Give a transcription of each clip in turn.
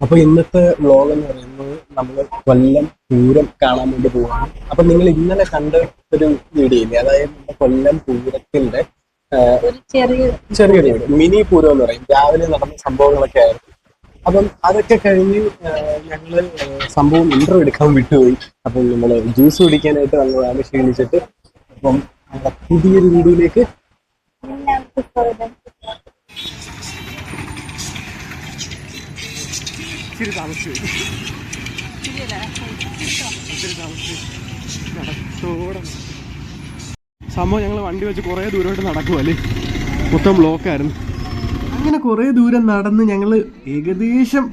അപ്പൊ ഇന്നത്തെ വ്ളോഗ് എന്ന് പറയുന്നത് നമ്മൾ കൊല്ലം പൂരം കാണാൻ വേണ്ടി പോവാണ്. അപ്പൊ നിങ്ങൾ ഇന്നലെ കണ്ട ഒരു വീഡിയോ ഇല്ലേ? അതായത് നമ്മുടെ കൊല്ലം പൂരത്തിന്റെ ചെറിയൊരു വീഡിയോ മിനി പൂരം എന്ന് പറയും. രാവിലെ നടന്ന സംഭവങ്ങളൊക്കെ ആയിരുന്നു. അപ്പം അതൊക്കെ കഴിഞ്ഞ് ഞങ്ങൾ സംഭവം ഇന്റർവ്യൂ എടുക്കാൻ വിട്ടുപോയി. അപ്പം നമ്മൾ ജ്യൂസ് കുടിക്കാനായിട്ട് വന്നതാണ് ക്ഷീണിച്ചിട്ട്. അപ്പം പുതിയൊരു വീഡിയോയിലേക്ക് ഇച്ചിരി താമസിച്ചു. ഇച്ചിരി താമസിച്ചു. നടത്തോടെ സംഭവം ഞങ്ങൾ വണ്ടി വെച്ച് കുറേ ദൂരമായിട്ട് നടക്കുമല്ലേ മൊത്തം ബ്ലോക്കായിരുന്നു. അങ്ങനെ കുറേ ദൂരം നടന്ന് ഞങ്ങൾ ഏകദേശം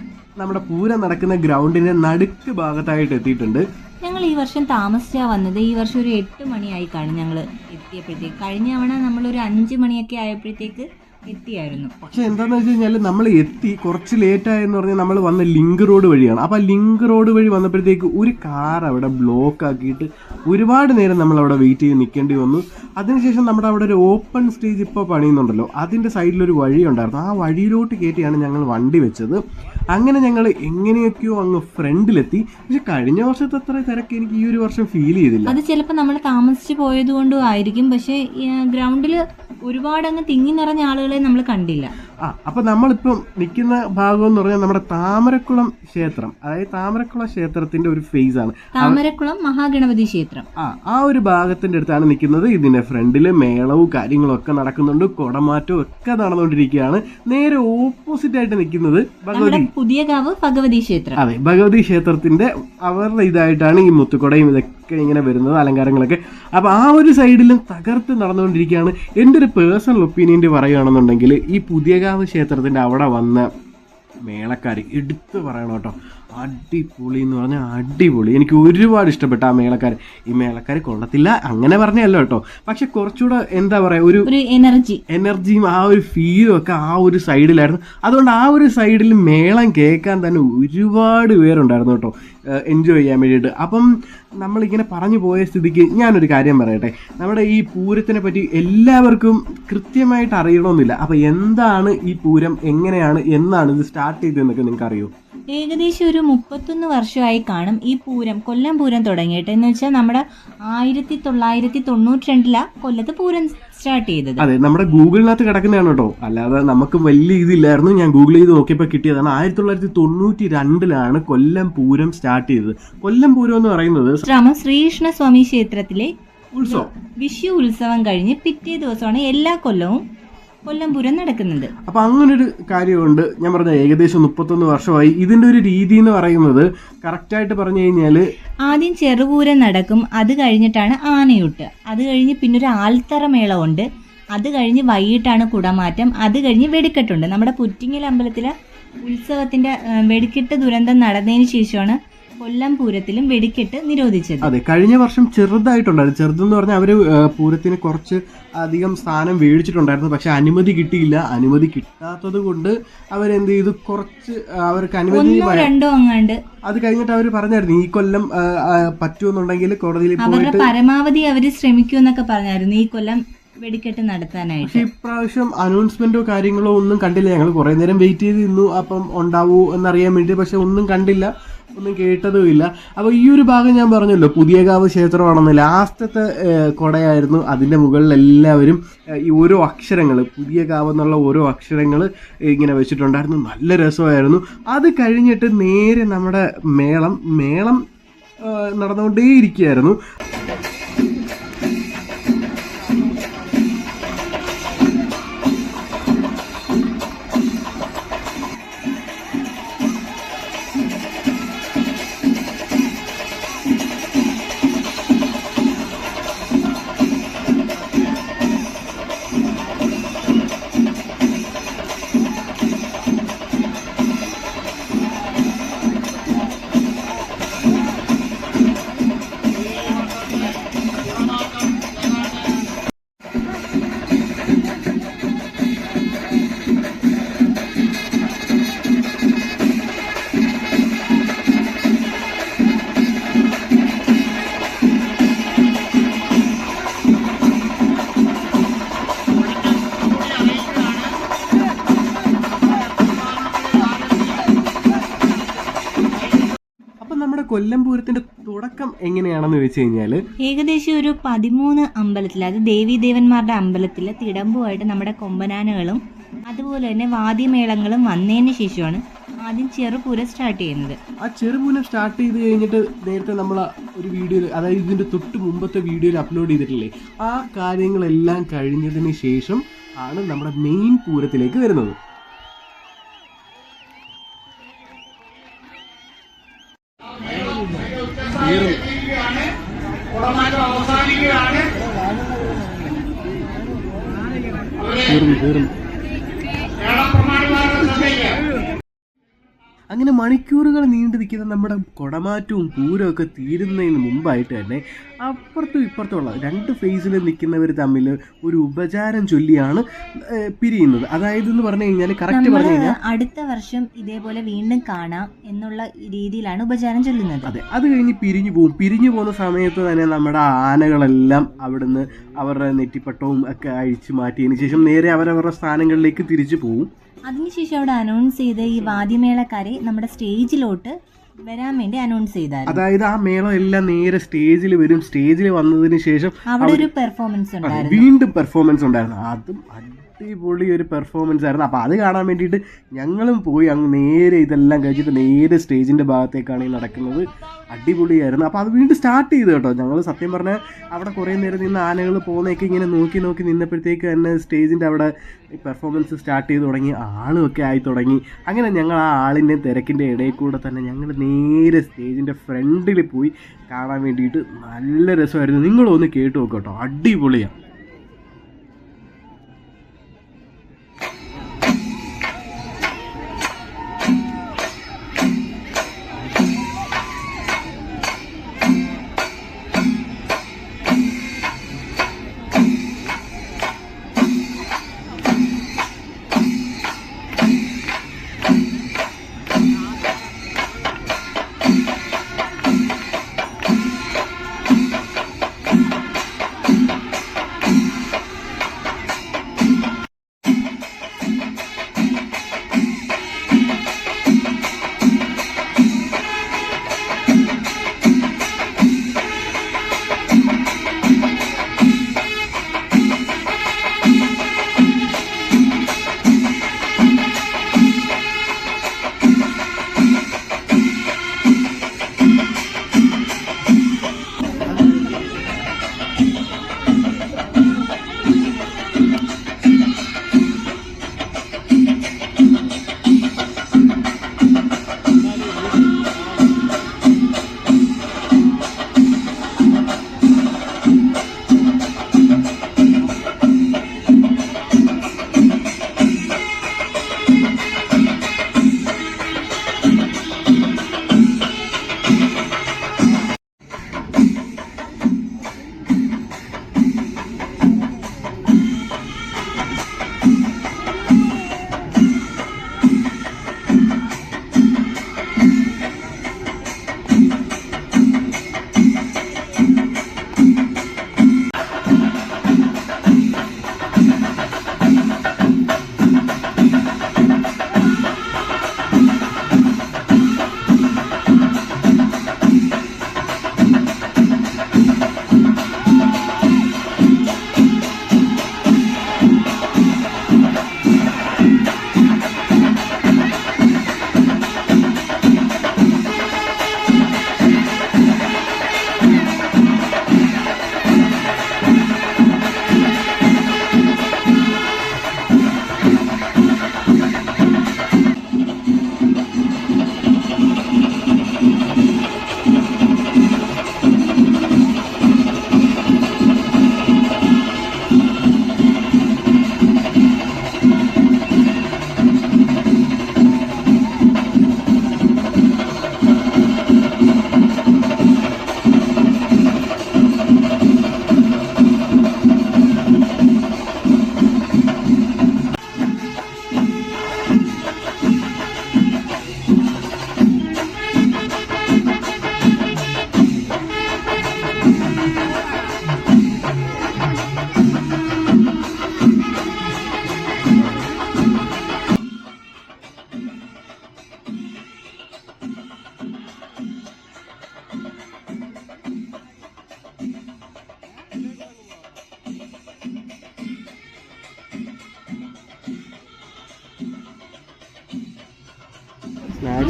നമ്മുടെ പൂരം നടക്കുന്ന ഗ്രൗണ്ടിന്റെ നടുക്ക് ഭാഗത്തായിട്ട് എത്തിയിട്ടുണ്ട്. ഞങ്ങൾ ഈ വർഷം താമസിച്ചാ വന്നത്. ഈ വർഷം ഒരു എട്ട് മണിയായി കാണും ഞങ്ങൾ എത്തിയപ്പോഴത്തേക്ക്. കഴിഞ്ഞ തവണ നമ്മളൊരു അഞ്ച് മണിയൊക്കെ ആയപ്പോഴത്തേക്ക് എത്തിയായിരുന്നു പക്ഷെ എന്താന്ന് വെച്ച് കഴിഞ്ഞാൽ നമ്മൾ എത്തി കുറച്ച് ലേറ്റ് ആയെന്ന് പറഞ്ഞാൽ നമ്മൾ വന്ന ലിങ്ക് റോഡ് വഴിയാണ്. അപ്പോൾ ആ ലിങ്ക് റോഡ് വഴി വന്നപ്പോഴത്തേക്ക് ഒരു കാർ അവിടെ ബ്ലോക്ക് ആക്കിയിട്ട് ഒരുപാട് നേരം നമ്മൾ അവിടെ വെയിറ്റ് ചെയ്ത് നിൽക്കേണ്ടി വന്നു. അതിനുശേഷം നമ്മുടെ അവിടെ ഒരു ഓപ്പൺ സ്റ്റേജ് ഇപ്പോൾ പണിയുന്നുണ്ടല്ലോ. അതിന്റെ സൈഡിലൊരു വഴി ഉണ്ടായിരുന്നു. ആ വഴിയിലോട്ട് കയറ്റിയാണ് ഞങ്ങൾ വണ്ടി വെച്ചത്. അങ്ങനെ ഞങ്ങൾ എങ്ങനെയൊക്കെയോ അങ്ങ് ഫ്രണ്ടിലെത്തി പക്ഷെ കഴിഞ്ഞ വർഷത്തെ അത്ര തിരക്ക് എനിക്ക് ഈ ഒരു വർഷം ഫീൽ ചെയ്തില്ല. അത് ചിലപ്പോൾ നമ്മൾ താമസിച്ച് പോയത് കൊണ്ടും ആയിരിക്കും. പക്ഷേ ഗ്രൗണ്ടിൽ ഒരുപാട് അങ്ങ് തിങ്ങി നിറഞ്ഞ ആളുകളെ നമ്മൾ കണ്ടില്ല. ആ അപ്പൊ നമ്മളിപ്പം നിൽക്കുന്ന ഭാഗം എന്ന് പറഞ്ഞാൽ നമ്മുടെ താമരക്കുളം ക്ഷേത്രം. അതായത് താമരക്കുളം ക്ഷേത്രത്തിന്റെ ഒരു ഫേസ് ആണ്. താമരക്കുളം മഹാഗണപതി ക്ഷേത്രം. ആ ആ ഒരു ഭാഗത്തിന്റെ അടുത്താണ് നിൽക്കുന്നത്. ഇതിന്റെ ഫ്രണ്ടിൽ മേളവും കാര്യങ്ങളും ഒക്കെ നടക്കുന്നുണ്ട്. കുടമാറ്റവും ഒക്കെ നടന്നുകൊണ്ടിരിക്കുകയാണ്. നേരെ ഓപ്പോസിറ്റ് ആയിട്ട് നിൽക്കുന്നത് ഭഗവതി. പുതിയ കാവ് ഭഗവതി ക്ഷേത്രം. അതെ ഭഗവതി ക്ഷേത്രത്തിന്റെ അവരുടെ ഇതായിട്ടാണ് ഈ മുത്തുക്കുടയും ഇതൊക്കെ ഇങ്ങനെ വരുന്നത് അലങ്കാരങ്ങളൊക്കെ. അപ്പൊ ആ ഒരു സൈഡിലും തകർത്ത് നടന്നുകൊണ്ടിരിക്കുകയാണ്. എന്റെ ഒരു പേഴ്സണൽ ഒപ്പീനിയൻ പറയുകയാണെന്നുണ്ടെങ്കിൽ ഈ പുതിയകാവ് ക്ഷേത്രത്തിന്റെ അവിടെ വന്ന മേളക്കാർ എടുത്തു പറയണം കേട്ടോ. അടിപൊളി എന്ന് പറഞ്ഞാൽ അടിപൊളി. എനിക്ക് ഒരുപാട് ഇഷ്ടപ്പെട്ട ആ മേളക്കാർ ഈ മേളക്കാർ കൊള്ളത്തില്ല അങ്ങനെ പറഞ്ഞല്ലോ കേട്ടോ. പക്ഷെ കുറച്ചുകൂടെ എന്താ പറയുക ഒരു എനർജി എനർജിയും ആ ഒരു ഫീലും ഒക്കെ ആ ഒരു സൈഡിലായിരുന്നു അതുകൊണ്ട് ആ ഒരു സൈഡിൽ മേളം കേൾക്കാൻ തന്നെ ഒരുപാട് പേരുണ്ടായിരുന്നു കേട്ടോ. എൻജോയ് ചെയ്യാൻ വേണ്ടിയിട്ട്. അപ്പം നമ്മളിങ്ങനെ പറഞ്ഞു പോയ സ്ഥിതിക്ക് ഞാനൊരു കാര്യം പറയട്ടെ. നമ്മുടെ ഈ പൂരത്തിനെ പറ്റി എല്ലാവർക്കും കൃത്യമായിട്ട് അറിയണമെന്നില്ല. അപ്പൊ എന്താണ് ഈ പൂരം? എങ്ങനെയാണ്? എന്നാണ് ഇത് സ്റ്റാർട്ട് ചെയ്തതെന്നൊക്കെ നിങ്ങൾക്ക് അറിയോ ഏകദേശം ഒരു മുപ്പത്തൊന്ന് വർഷമായി കാണും ഈ പൂരം കൊല്ലം പൂരം തുടങ്ങിയിട്ട്. എന്ന് വെച്ചാൽ നമ്മുടെ ആയിരത്തി തൊള്ളായിരത്തി തൊണ്ണൂറ്റി രണ്ടിലാണ് കൊല്ലത്ത് പൂരം സ്റ്റാർട്ട് ചെയ്തത്. അതെ നമ്മുടെ ഗൂഗിളിനകത്ത് കിടക്കുന്നതാണ് കേട്ടോ. അല്ലാതെ നമുക്ക് വലിയ ഇതില്ലായിരുന്നു. ഞാൻ ഗൂഗിൾ ചെയ്ത് നോക്കിയപ്പോൾ കിട്ടിയതാണ്. ആയിരത്തി തൊള്ളായിരത്തി തൊണ്ണൂറ്റി രണ്ടിലാണ് കൊല്ലം പൂരം സ്റ്റാർട്ട് ചെയ്തത്. കൊല്ലം പൂരം എന്ന് പറയുന്നത് ശ്രമം ശ്രീകൃഷ്ണ സ്വാമി ക്ഷേത്രത്തിലെ ഉത്സവം. വിഷു ഉത്സവം കഴിഞ്ഞ് പിറ്റേ ദിവസമാണ് എല്ലാ കൊല്ലവും കൊല്ലം പൂരം നടക്കുന്നത് അപ്പൊ അങ്ങനൊരു കാര്യമുണ്ട്. ഞാൻ പറഞ്ഞ ഏകദേശം മുപ്പത്തൊന്ന് വർഷമായി ഇതിന്റെ ഒരു രീതി എന്ന് പറയുന്നത് കറക്റ്റായിട്ട് പറഞ്ഞു കഴിഞ്ഞാൽ ആദ്യം ചെറുപൂരം നടക്കും അത് കഴിഞ്ഞിട്ടാണ് ആനയൂട്ട്. അത് കഴിഞ്ഞ് പിന്നെ ഒരു ആൽത്തറ ഉണ്ട് അത് കഴിഞ്ഞ് വൈകിട്ടാണ് കുടമാറ്റം. അത് കഴിഞ്ഞ് വെടിക്കെട്ടുണ്ട്. നമ്മുടെ പുറ്റിങ്ങൽ അമ്പലത്തിലെ ഉത്സവത്തിന്റെ വെടിക്കെട്ട് ദുരന്തം നടന്നതിന് ശേഷമാണ് കൊല്ലം പൂരത്തിലും വെടിക്കെട്ട് നിരോധിച്ചത്. അതെ കഴിഞ്ഞ വർഷം ചെറുതായിട്ടുണ്ടായിരുന്നു. ചെറുതെന്ന് പറഞ്ഞാൽ അവർ പൂരത്തിന് കുറച്ച് അധികം സ്ഥാനം മേടിച്ചിട്ടുണ്ടായിരുന്നു പക്ഷെ അനുമതി കിട്ടിയില്ല. അനുമതി കിട്ടാത്തത് കൊണ്ട് അവരെന്ത് ചെയ്തു? കുറച്ച് അവർക്ക് അനുമതി രണ്ടോ അങ്ങാണ്ട്. അത് കഴിഞ്ഞിട്ട് അവർ പറഞ്ഞായിരുന്നു ഈ കൊല്ലം പറ്റുമെന്നുണ്ടെങ്കിൽ കോടതിയിൽ പോയിട്ട് പരമാവധി അവർ ശ്രമിക്കുമെന്നൊക്കെ പറഞ്ഞായിരുന്നു ഈ കൊല്ലം വെടിക്കെട്ട് നടത്താനായിട്ട്. ഇപ്രാവശ്യം അനൗൺസ്മെന്റോ കാര്യങ്ങളോ ഒന്നും കണ്ടില്ല. ഞങ്ങൾ കുറെ നേരം വെയിറ്റ് ചെയ്ത് നിന്നു. അപ്പം ഉണ്ടാവൂ എന്നറിയാൻ വേണ്ടി പക്ഷെ ഒന്നും കണ്ടില്ല. ഒന്നും കേട്ടതുമില്ല. അപ്പോൾ ഈ ഒരു ഭാഗം ഞാൻ പറഞ്ഞല്ലോ പുതിയകാവ് ക്ഷേത്രമാണെന്ന്. ലാസ്റ്റത്തെ കൊടയായിരുന്നു. അതിന്റെ മുകളിൽ എല്ലാവരും ഈ ഓരോ അക്ഷരങ്ങൾ പുതിയ കാവ് എന്നുള്ള ഓരോ അക്ഷരങ്ങൾ ഇങ്ങനെ വെച്ചിട്ടുണ്ടായിരുന്നു. നല്ല രസമായിരുന്നു. അത് കഴിഞ്ഞിട്ട് നേരെ നമ്മുടെ മേളം മേളം നടന്നുകൊണ്ടേ നടന്നുകൊണ്ടേയിരിക്കുകയായിരുന്നു. കൊല്ലം പൂരത്തിന്റെ തുടക്കം എങ്ങനെയാണെന്ന് വെച്ച് കഴിഞ്ഞാൽ ഏകദേശം ഒരു പതിമൂന്ന് അമ്പലത്തിൽ അത് ദേവീദേവന്മാരുടെ അമ്പലത്തിൽ തിടമ്പുമായിട്ട് നമ്മുടെ കൊമ്പനാനകളും അതുപോലെ തന്നെ വാദ്യമേളങ്ങളും വന്നതിന് ശേഷമാണ് ആദ്യം ചെറുപൂരം സ്റ്റാർട്ട് ചെയ്യുന്നത്. ആ ചെറുപൂരം സ്റ്റാർട്ട് ചെയ്ത് കഴിഞ്ഞിട്ട് നേരത്തെ നമ്മൾ ഒരു വീഡിയോയിൽ അതായത് ഇതിന്റെ തൊട്ട് മുമ്പത്തെ വീഡിയോയിൽ അപ്ലോഡ് ചെയ്തിട്ടില്ലേ ആ കാര്യങ്ങളെല്ലാം കഴിഞ്ഞതിന് ശേഷം ആണ് നമ്മുടെ മെയിൻ പൂരത്തിലേക്ക് വരുന്നത്. അങ്ങനെ മണിക്കൂറുകൾ നീണ്ടു നിൽക്കുന്ന നമ്മുടെ കുടമാറ്റവും പൂരവും ഒക്കെ തീരുന്നതിന് മുമ്പായിട്ട് തന്നെ അപ്പുറത്തും ഇപ്പുറത്തുമുള്ള രണ്ട് ഫേസിൽ നിൽക്കുന്നവർ തമ്മിൽ ഒരു ഉപചാരം ചൊല്ലിയാണ് പിരിയുന്നത്. അതായത് എന്ന് പറഞ്ഞു കഴിഞ്ഞാൽ കറക്റ്റ് പറഞ്ഞു കഴിഞ്ഞാൽ അടുത്ത വർഷം ഇതേപോലെ വീണ്ടും കാണാം എന്നുള്ള രീതിയിലാണ് ഉപചാരം ചൊല്ലുന്നത്. അതെ അത് കഴിഞ്ഞ് പിരിഞ്ഞു പോകും പിരിഞ്ഞു പോകുന്ന സമയത്ത് തന്നെ നമ്മുടെ ആനകളെല്ലാം അവിടുന്ന് അവരുടെ നെറ്റിപ്പട്ടവും ഒക്കെ അഴിച്ചു മാറ്റിയതിന് ശേഷം നേരെ അവരവരുടെ സ്ഥാനങ്ങളിലേക്ക് തിരിച്ചു പോകും അതിനുശേഷം അവിടെ അനൗൺസ് ചെയ്ത ഈ വാദ്യമേളക്കാരെ നമ്മുടെ സ്റ്റേജിലോട്ട് വരാൻ വേണ്ടി അനൗൺസ് ചെയ്തായിരുന്നു. അതായത് ആ മേളം എല്ലാം നേരെ സ്റ്റേജിൽ വരും. സ്റ്റേജിൽ വന്നതിന് ശേഷം അവിടെ ഒരു പെർഫോമൻസ് ഉണ്ടായിരുന്നു. വീണ്ടും പെർഫോമൻസ് ഉണ്ടായിരുന്നു. അതും അടിപൊളി ഒരു പെർഫോമൻസ് ആയിരുന്നു. അപ്പോൾ അത് കാണാൻ വേണ്ടിയിട്ട് ഞങ്ങളും പോയി അങ്ങ് നേരെ ഇതെല്ലാം കഴിച്ചിട്ട് നേരെ സ്റ്റേജിന്റെ ഭാഗത്തേക്കാണ് ഈ നടക്കുന്നത്. അടിപൊളിയായിരുന്നു. അപ്പോൾ അത് വീണ്ടും സ്റ്റാർട്ട് ചെയ്തു കേട്ടോ. ഞങ്ങൾ സത്യം പറഞ്ഞാൽ അവിടെ കുറേ നേരം നിന്ന് ആനകൾ പോകുന്നതൊക്കെ ഇങ്ങനെ നോക്കി നോക്കി നിന്നപ്പോഴത്തേക്ക് തന്നെ സ്റ്റേജിന്റെ അവിടെ പെർഫോമൻസ് സ്റ്റാർട്ട് ചെയ്ത് തുടങ്ങി. ആളുമൊക്കെ ആയി തുടങ്ങി. അങ്ങനെ ഞങ്ങൾ ആ ആളിന്റെ തിരക്കിന്റെ ഇടയിൽ കൂടെ തന്നെ ഞങ്ങൾ നേരെ സ്റ്റേജിന്റെ ഫ്രണ്ടിൽ പോയി കാണാൻ വേണ്ടിയിട്ട് നല്ല രസമായിരുന്നു. നിങ്ങളൊന്ന് കേട്ട് നോക്കുക കേട്ടോ. അടിപൊളിയാണ്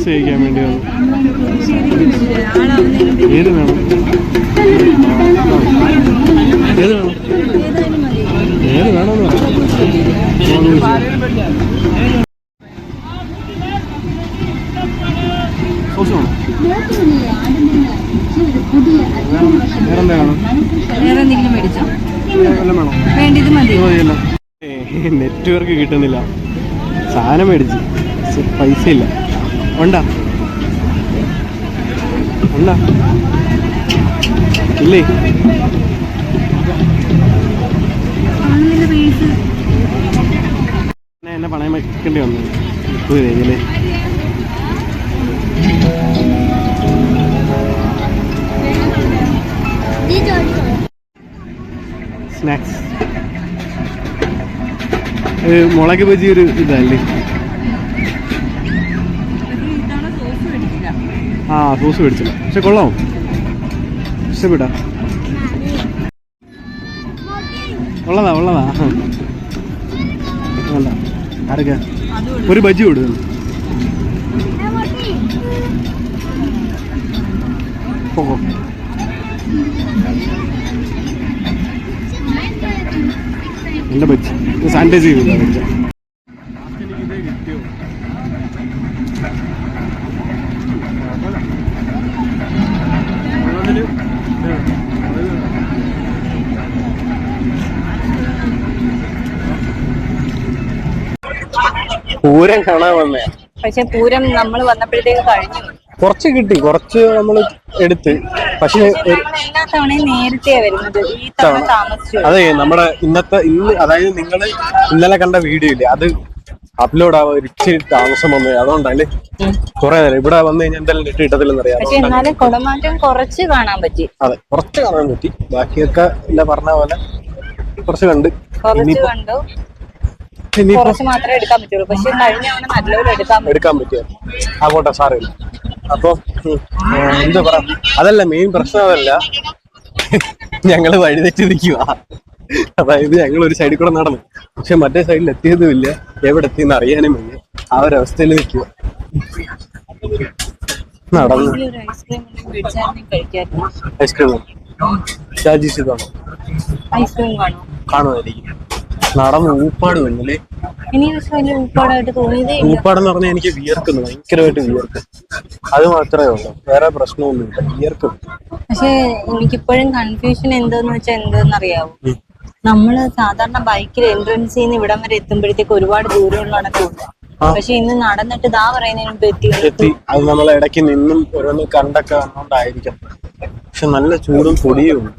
കഴിക്കാൻ വേണ്ടി വന്നു ഏത് വേണം? ഏത് വേണം? ഏത് വേണമെന്ന് നെറ്റ്വർക്ക് കിട്ടുന്നില്ല. സാധനം മേടിച്ച്. പൈസ ഇല്ല ഉണ്ടാ? ഉണ്ടാ? ഇല്ലേ? എന്നെ- പണയം വെക്കേണ്ടി വന്നു. മുപ്പത് സ്നാക്സ് മുളക് ബജി ഒരു ഇതല്ലേ? ആ സോസ് മേടിച്ചില്ല. പക്ഷെ കൊള്ളാമോ ഇഷ്ടപ്പെട്ടാ. ഉള്ളതാ ഉള്ളതാ അല്ല ആരൊക്കെ? ഒരു ബജി കൊടുക്കുന്നു പോകോ എന്റെ ബജി സാനിറ്റൈസ് ചെയ്തില്ല ബജ്ജ. പൂരം കാണാൻ വന്നേ പക്ഷെ പൂരം നമ്മൾ വന്നപ്പോഴത്തേക്ക് കഴിഞ്ഞു. കുറച്ച് കിട്ടി കുറച്ച് നമ്മൾ എടുത്ത്. പക്ഷേ എല്ലാ തവണയും നേരത്തെയാ വരുന്നത്. ഈ തവണ താമസിച്ചു. അതെ നമ്മുടെ ഇന്നത്തെ ഇന്ന് അതായത് നിങ്ങൾ ഇന്നലെ കണ്ട വീഡിയോ ഇല്ലേ? അത് അപ്ലോഡ് ആവാൻ ഇച്ചിരി താമസം വന്നു. അതുകൊണ്ടല്ലേ കുറെ നേരം. ഇവിടെ വന്നു കഴിഞ്ഞാൽ എന്തായാലും നെറ്റ് കിട്ടത്തില്ലെന്നറിയാം പക്ഷെ എന്നാലും കുടമാറ്റം കുറച്ച് കാണാൻ പറ്റി. അതെ കുറച്ച് കാണാൻ പറ്റി. ബാക്കിയൊക്കെ ഇല്ല പറഞ്ഞ പോലെ കുറച്ച് കണ്ട്. കുറച്ച് കണ്ടു. കുറച്ച് മാത്രമേ എടുക്കാൻ പറ്റുള്ളൂ. പക്ഷെ കഴിഞ്ഞ തവണ നല്ലപോലെ എടുക്കാൻ പറ്റും. എടുക്കാൻ പറ്റിയ? ആകോട്ടെ സാറില്ല അപ്പൊ ഉം, ആ, എന്താ പറ അതല്ല മെയിൻ പ്രശ്നം അതല്ല. ഞങ്ങൾ വഴി തെറ്റി നിൽക്കുക അതായത് ഞങ്ങൾ ഒരു സൈഡിൽ കൂടെ നടന്നു. പക്ഷെ മറ്റേ സൈഡിൽ എത്തിയതുമില്ല എവിടെ എത്തിയെന്ന് അറിയാനും വയ്യ ആ ഒരു അവസ്ഥയിൽ നിൽക്കുക നടന്നു. ഐസ്ക്രീം മേടിച്ചാൽ കഴിക്കായിരുന്നു ഐസ്ക്രീം ഐസ്ക്രീം കാണും. കാണുമായിരിക്കും. നടന്ന് ഊപ്പാട് വന്നില്ലേ? ഇനി പക്ഷെ വലിയ ഉൾപ്പാടായിട്ട് തോന്നിയതേ ഇല്ല. ഊപ്പാടെന്ന് പറഞ്ഞാൽ എനിക്ക് വിയർക്കുന്നു ഭയങ്കരമായിട്ട് വിയർക്കും അത് മാത്രമേ ഉള്ളൂ വേറെ പ്രശ്നമൊന്നുമില്ല വിയർക്കും പക്ഷെ എനിക്കിപ്പോഴും കൺഫ്യൂഷൻ എന്തോന്ന് വെച്ചാൽ എന്തോന്ന് അറിയാവോ നമ്മൾ സാധാരണ ബൈക്കിൽ എൻട്രൻസിൽ നിന്ന് ഇവിടം വരെ എത്തുമ്പോഴത്തേക്ക് ഒരുപാട് ദൂരമുള്ളതാണ് ഉണ്ട് ആ. പക്ഷെ ഇന്ന് നടന്നിട്ട് ദാ പറയുന്നതിന് മുമ്പ് എത്തി. എത്തി. അത് നമ്മൾ ഇടയ്ക്ക് നിന്നും ഓരോന്ന് കണ്ടൊക്കെ വന്നോണ്ടായിരിക്കും. പക്ഷെ നല്ല ചൂടും പൊടിയും ഉണ്ട്.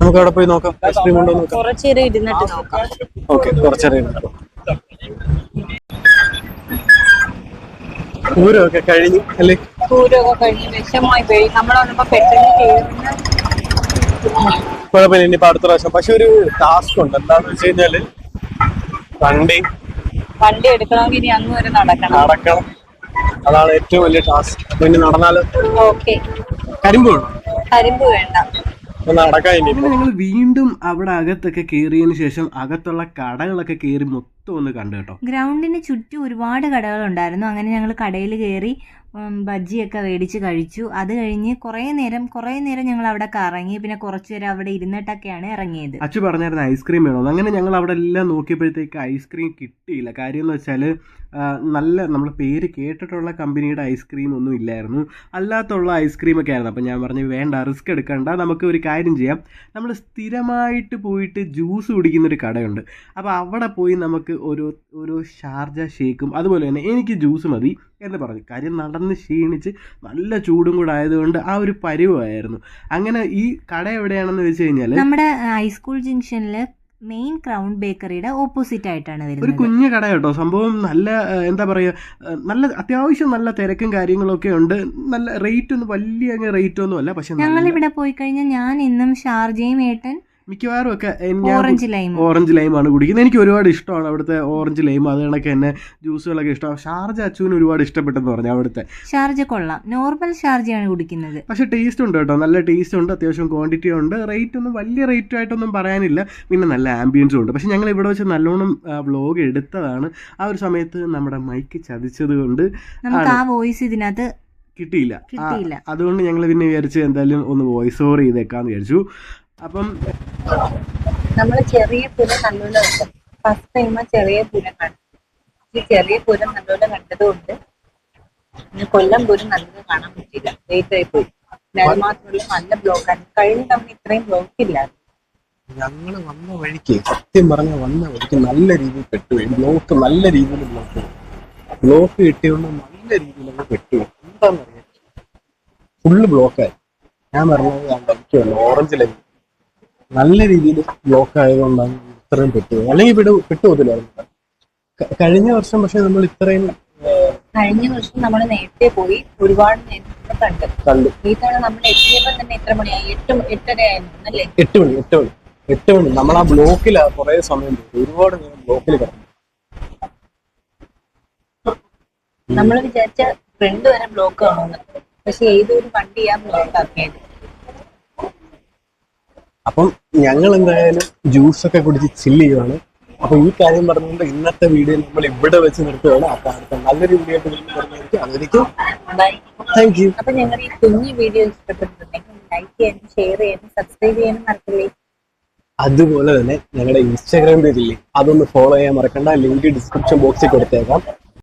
നമുക്ക് അവിടെ പോയി നോക്കാം. ഐസ്ക്രീം ഉണ്ടോ നോക്കാം. കുറച്ചേരം ഇരുന്നിട്ട് നോക്കാം ഓക്കെ. പൂരമൊക്കെ കഴിഞ്ഞു അല്ലേ? പൂരമൊക്കെ കഴിഞ്ഞ് വിഷമമായി പോയി. നമ്മൾ വന്നപ്പോ പെട്ടെന്ന് കുഴപ്പമില്ല ഇനിയിപ്പോ അടുത്ത പ്രാവശ്യം. പക്ഷെ ഒരു ടാസ്ക് ഉണ്ട്. എന്താന്ന് വെച്ച് കഴിഞ്ഞാൽ വണ്ടി വണ്ടി എടുക്കണമെങ്കിൽ ഇനി അന്ന് വരെ നടക്കണം. നടക്കണം. അതാണ് ഏറ്റവും വലിയ ടാസ്ക് പിന്നെ നടന്നാൽ ഓക്കെ. കരിമ്പ് വേണം? കരിമ്പ് വേണ്ട. ഞങ്ങൾ വീണ്ടും അവിടെ അകത്തൊക്കെ കയറിയതിനു ശേഷം അകത്തുള്ള കടകളൊക്കെ കയറി മൊത്തം ഒന്ന് കണ്ടു കേട്ടോ. ഗ്രൗണ്ടിന് ചുറ്റും ഒരുപാട് കടകളുണ്ടായിരുന്നു. അങ്ങനെ ഞങ്ങൾ കടയിൽ കയറി ബജ്ജിയൊക്കെ മേടിച്ച് കഴിച്ചു. അത് കഴിഞ്ഞ് കുറേ നേരം കുറേ നേരം ഞങ്ങൾ അവിടെ കറങ്ങി. പിന്നെ കുറച്ചു നേരം അവിടെ ഇരുന്നിട്ടൊക്കെയാണ് ഇറങ്ങിയത്. അച്ഛൻ പറഞ്ഞായിരുന്നു ഐസ്ക്രീം വേണമെന്ന് അങ്ങനെ ഞങ്ങൾ അവിടെ എല്ലാം നോക്കിയപ്പോഴത്തേക്ക് ഐസ്ക്രീം കിട്ടിയില്ല. കാര്യം എന്ന് വെച്ചാൽ നല്ല നമ്മൾ പേര് കേട്ടിട്ടുള്ള കമ്പനിയുടെ ഐസ്ക്രീം ഒന്നും ഇല്ലായിരുന്നു. അല്ലാത്തുള്ള ഐസ്ക്രീം ഒക്കെ ആയിരുന്നു. അപ്പം ഞാൻ പറഞ്ഞു വേണ്ട റിസ്ക് എടുക്കണ്ട. നമുക്ക് ഒരു കാര്യം ചെയ്യാം. നമ്മൾ സ്ഥിരമായിട്ട് പോയിട്ട് ജ്യൂസ് കുടിക്കുന്നൊരു കടയുണ്ട്. അപ്പോൾ അവിടെ പോയി നമുക്ക് ഒരു ഒരു ഷാർജ ഷേക്കും അതുപോലെ തന്നെ എനിക്ക് ജ്യൂസ് മതി. എന്ന് പറഞ്ഞു. കാര്യം നടന്ന് ക്ഷീണിച്ച് നല്ല ചൂടും കൂടെ ആയതുകൊണ്ട് ആ ഒരു പരിവായിരുന്നു. അങ്ങനെ ഈ കട എവിടെയാണെന്ന് വെച്ച് കഴിഞ്ഞാൽ നമ്മുടെ ഹൈസ്കൂൾ ജംഗ്ഷനിൽ മെയിൻ ക്രൗൺ ബേക്കറിയുടെ ഓപ്പോസിറ്റ് ആയിട്ടാണ് വരുന്നത്. ഒരു കുഞ്ഞ് കട കേട്ടോ. സംഭവം നല്ല എന്താ പറയുക നല്ല അത്യാവശ്യം നല്ല തിരക്കും കാര്യങ്ങളൊക്കെ ഉണ്ട്. നല്ല റേറ്റ് ഒന്നും വലിയ അങ്ങ് റേറ്റ് ഒന്നും അല്ല പക്ഷെ ഞങ്ങൾ ഇവിടെ പോയി കഴിഞ്ഞാൽ ഞാൻ ഇന്നും ഷാർജയും ഏട്ടൻ മിക്കവാറും ഒക്കെ ഓറഞ്ച് ലൈം ഓറഞ്ച് ലൈമാണ് കുടിക്കുന്നത്. എനിക്ക് ഒരുപാട് ഇഷ്ടമാണ് അവിടുത്തെ ഓറഞ്ച് ലൈം അത് കണക്ക് തന്നെ ജ്യൂസുകളൊക്കെ ഇഷ്ടമാണ് ഷാർജ അച്ചുവിന് ഒരുപാട് ഇഷ്ടപ്പെട്ടെന്ന് പറഞ്ഞു അവിടുത്തെ. ഷാർജ കൊള്ളാം. നോർമൽ ഷാർജയാണ് കുടിക്കുന്നത്. പക്ഷെ ടേസ്റ്റ് ഉണ്ട് കേട്ടോ. നല്ല ടേസ്റ്റ് ഉണ്ട്. അത്യാവശ്യം ക്വാണ്ടിറ്റി ഉണ്ട്. റേറ്റ് ഒന്നും വലിയ റേറ്റ് ആയിട്ടൊന്നും പറയാനില്ല. പിന്നെ നല്ല ആംബിയൻസും ഉണ്ട്. പക്ഷെ ഞങ്ങൾ ഇവിടെ വെച്ച് നല്ലോണം വ്ലോഗ് എടുത്തതാണ്. ആ ഒരു സമയത്ത് നമ്മുടെ മൈക്ക് ചതിച്ചത് കൊണ്ട് നമുക്ക് ആ വോയിസ് ഇതിനകത്ത് കിട്ടിയില്ല. അതുകൊണ്ട് ഞങ്ങൾ പിന്നെ വിചാരിച്ച് എന്തായാലും ഒന്ന് വോയിസ് ഓവർ ചെയ്തേക്കാന്ന് വിചാരിച്ചു. അപ്പം നമ്മൾ ചെറിയ പുരം നല്ലോണം കണ്ടു. ഫസ്റ്റ് ടൈം ചെറിയ പുരം കണ്ടു. ഈ ചെറിയ പുരം നല്ലോണം കണ്ടതുകൊണ്ട് കൊണ്ട് കൊല്ലം പുരം നല്ലത് കാണാൻ പറ്റില്ല ലേറ്റ് ആയി പോയി. അത് മാത്രമല്ല നല്ല ബ്ലോക്കാണ് കഴിഞ്ഞ തവണ ഇത്രയും ബ്ലോക്ക് ഇല്ല ഞങ്ങൾ വന്ന വഴിക്ക് സത്യം പറഞ്ഞ വന്ന വഴിക്ക് നല്ല രീതിയിൽ പെട്ടുപോയി ബ്ലോക്ക് നല്ല രീതിയിൽ ബ്ലോക്ക് ബ്ലോക്ക് കിട്ടിയോണ്ട് നല്ല രീതിയിൽ അങ്ങ് പെട്ടുപോയി എന്താണെന്നറിയാം ഫുള്ള് ബ്ലോക്കായി ഞാൻ പറഞ്ഞത് ഞാൻ ഓറഞ്ച് ലൈൻ നല്ല രീതിയിൽ ബ്ലോക്ക് ആയതുകൊണ്ടാണ് ഇത്രയും പെട്ടു അല്ലെങ്കിൽ പെട്ടു പെട്ടുപോകത്തില്ലായിരുന്നു കഴിഞ്ഞ വർഷം പക്ഷെ നമ്മൾ ഇത്രയും കഴിഞ്ഞ വർഷം നമ്മൾ നേരത്തെ പോയി ഒരുപാട് നേരത്തെ കണ്ടു. കണ്ടു. ഈ തവണ നമ്മൾ എത്തിയപ്പോൾ തന്നെ എത്ര മണിയായി? എട്ട് എട്ടര ആയിരുന്നു അല്ലേ? എട്ട് മണി എട്ട് മണി എട്ട് മണി. നമ്മൾ ആ ബ്ലോക്കിലാ കുറെ സമയം പോയി ഒരുപാട് നേരം ബ്ലോക്കിൽ കിടന്നു. നമ്മൾ വിചാരിച്ച ഫ്രണ്ട് വരെ ബ്ലോക്ക് ആണെന്ന് പക്ഷെ ഏതൊരു വണ്ടിയാ ബ്ലോക്ക് ആക്കിയത്? അപ്പം ഞങ്ങൾ എന്തായാലും ജ്യൂസ് ഒക്കെ കുടിച്ച് ചില്ല് ചെയ്യുവാണ്. അപ്പൊ ഈ കാര്യം പറഞ്ഞുകൊണ്ട് ഇന്നത്തെ വീഡിയോ നമ്മൾ ഇവിടെ വെച്ച് നിർത്തുകയാണ്. അപ്പൊ അടുത്ത നല്ലൊരു വീഡിയോ ആയിട്ട് വീണ്ടും വരുന്നതായിരിക്കും. അതിലേക്ക് ബൈ താങ്ക് യു അപ്പൊ ഞങ്ങളുടെ ഈ കുഞ്ഞു വീഡിയോ ഇഷ്ടപ്പെട്ടിട്ടുണ്ടെങ്കിൽ ലൈക്ക് ചെയ്യാനും ഷെയർ ചെയ്യാനും സബ്സ്ക്രൈബ് ചെയ്യാനും മറക്കില്ലേ? അതുപോലെ തന്നെ ഞങ്ങളുടെ ഇൻസ്റ്റാഗ്രാം പേജില്ലേ അതൊന്ന് ഫോളോ ചെയ്യാൻ മറക്കണ്ട. ലിങ്ക് ഡിസ്ക്രിപ്ഷൻ ബോക്സിൽ കൊടുത്തേക്കാം.